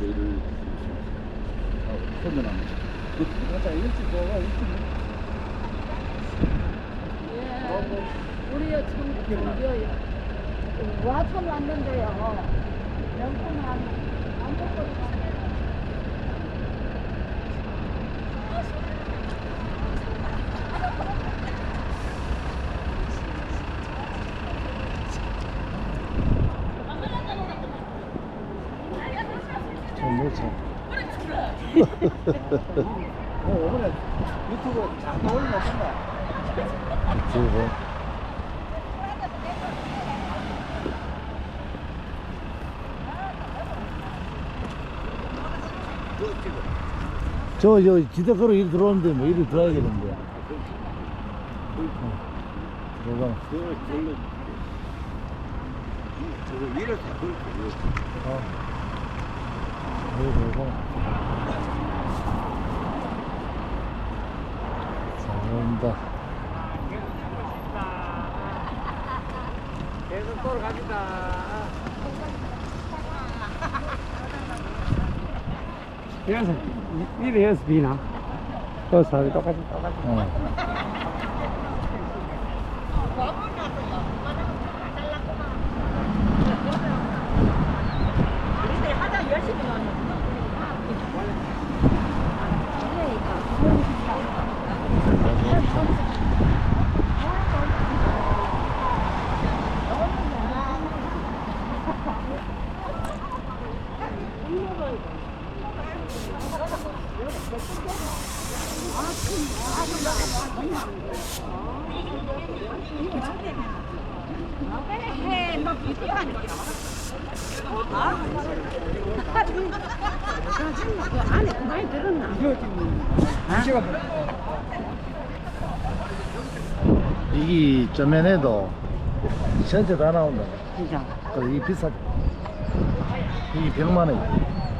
내일을 그러면 안 돼. 맞아, 일찍 들어가, 일찍. 예. 우리 청 청교요. 와천 왔는데요. 명품 먹고 가네. 참, 뭐 참. 어, 어머니 유튜브 잘 올리면 어떤가? 그리고 저, 저, 지대가로 일 들어오는데 뭐 이리 들어야겠는데. 어. 그걸 원래 저거 일을 다 그렇게 어. 여기 들어가. 잘한다. 계속 돌아갑니다. 그래서 이래 해서 비나? 그 사람이 똑같이 똑같이. 어. 이게 저면에도 전체 다 나온다. 진짜. 이 비싸. 이게 100만 원.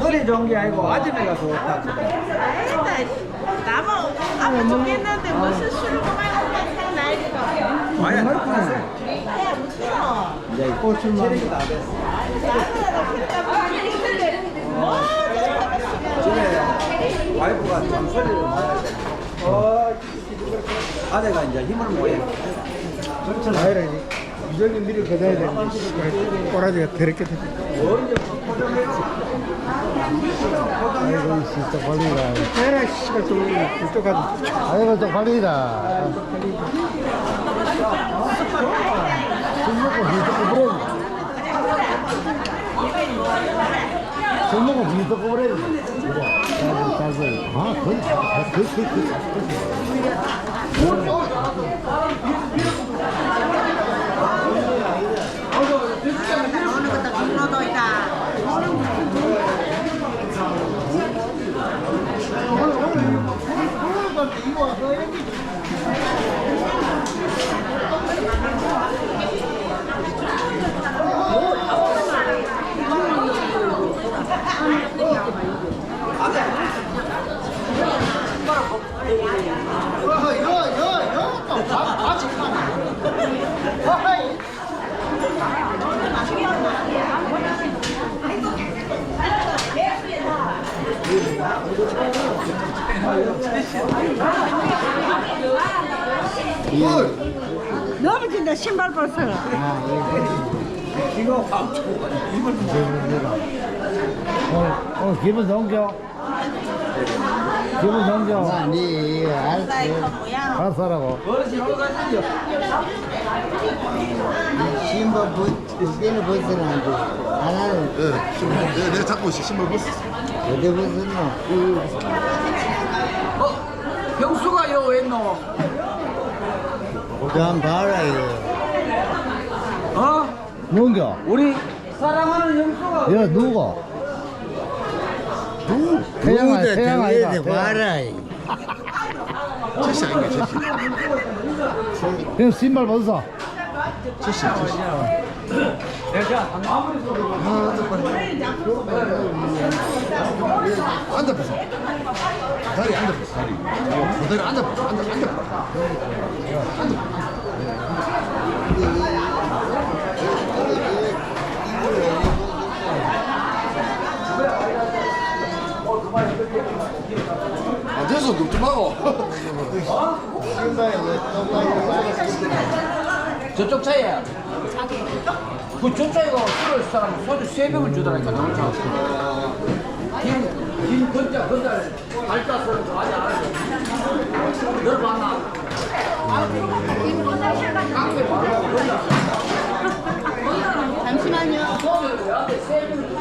소리 좋은 게 아니고 아줌마가 좋다. 나만 아파 죽겠는데 무슨 술을 그만 먹는 나이가 많이 말씀하세요. 야 무슨 이제 꽃을만 다 됐어. 집에 와이프가 좀 소리를 많이. 어, 아내가 이제 힘을. 그렇죠. 아이라 이정님 미리 거둬야 되는데 꼬라지가 더럽게 됐어. 아이고, 진짜 관리다. 에라 씨발 좀 가서 아이고, 또 관리다. 술 먹고 비떡고 버려. 술 먹고 비떡고 버려. 아, 그, 그, 그, 그, 그. 어느 것도 중로도 있다 이거 이거 이거 또 같이 가네. 너무 진다 신발 벗어라. 오늘, 오늘 기분 좋은겨? 기분 좋은겨? 아니 알았어 알았어 하라고. 신발 벗 때는 벗으면 안 돼 하나는 네, 내가 잡고 있어 신발 벗어. 어디 벗었노 병수가 요 웬노? 좀 봐라 이거 어? 누군겨? 우리 사랑하는 영수가 야, 누구? 태양 아니, 태양 아이가. 태양. 봐라 제시 아닌가 제시. 그냥 신발 벗어. 제시 제시. 앉아 벗어. 다리 앉아 벗어 다리. 그 다리 앉아 벗어 앉아 앉아 벗어. 앉아서 눕지 마고. 저쪽 차이야. 그쪽 차이가 술을 사람 소주 세 병을 주더라니까 너무 차. 긴, 긴 건자 건달 발자스는 좋아하지 않아요. 널 봤나? 깡패 바로 건달. 잠시만요. 소주 세 병을 왜